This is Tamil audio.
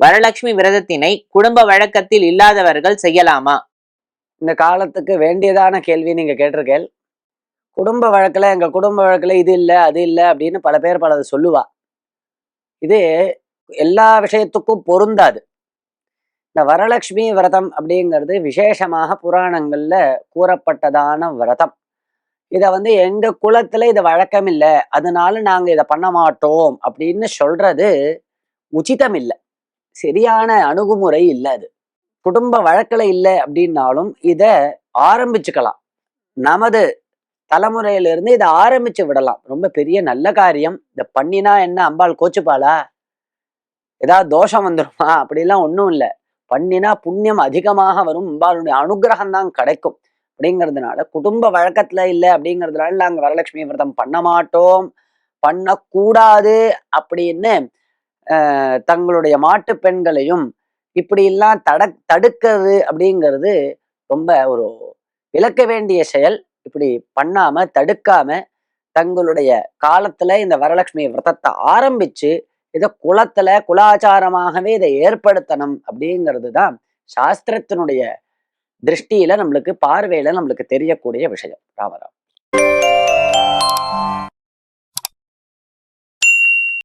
வரலட்சுமி விரதத்தினை குடும்ப வழக்கத்தில் இல்லாதவர்கள் செய்யலாமா? இந்த காலத்துக்கு வேண்டியதான கேள்வி நீங்க கேட்டிருக்கேன் குடும்ப வழக்கில் எங்க குடும்ப வழக்கில் இது இல்லை அது இல்லை அப்படின்னு பல பேர் பலது சொல்லுவா. இது எல்லா விஷயத்துக்கும் பொருந்தாது. இந்த வரலட்சுமி விரதம் அப்படிங்கிறது விசேஷமாக புராணங்களில் கூறப்பட்டதான விரதம். இதை வந்து எங்கள் குலத்தில் இது வழக்கம் இல்லை அதனால நாங்கள் இதை பண்ண மாட்டோம் அப்படின்னு சொல்றது உச்சிதம் இல்லை. சரியான அணுகுமுறை இல்லை அது. குடும்ப வழக்கில் இல்லை அப்படின்னாலும் இதை ஆரம்பிச்சுக்கலாம். நமது தலைமுறையிலிருந்து இதை ஆரம்பிச்சு விடலாம். ரொம்ப பெரிய நல்ல காரியம். இதை பண்ணினா என்ன அம்பாள் கோச்சுப்பாளா? ஏதாவது தோஷம் வந்துருமா? அப்படிலாம் ஒன்றும் இல்லை. பண்ணினா புண்ணியம் அதிகமாக வரும். அம்பாளுடைய அனுகிரகம் தான் கிடைக்கும். அப்படிங்கிறதுனால குடும்ப வழக்கத்துல இல்லை அப்படிங்கிறதுனால நாங்கள் வரலட்சுமி விரதம் பண்ண மாட்டோம். பண்ணக்கூடாது அப்படின்னு தங்களுடைய மாட்டு பெண்களையும் இப்படியெல்லாம் தட தடுக்கிறது அப்படிங்கிறது ரொம்ப ஒரு விளக்க வேண்டிய செயல். இப்படி பண்ணாம தடுக்காம தங்களுடைய காலத்துல இந்த வரலட்சுமி விரதத்தை ஆரம்பிச்சு இதை குலத்துல குலாச்சாரமாகவே இதை ஏற்படுத்தணும் அப்படிங்கிறது தான் சாஸ்திரத்தினுடைய திருஷ்டியில நம்மளுக்கு பார்வையில நம்மளுக்கு தெரியக்கூடிய விஷயம். ராமராம்.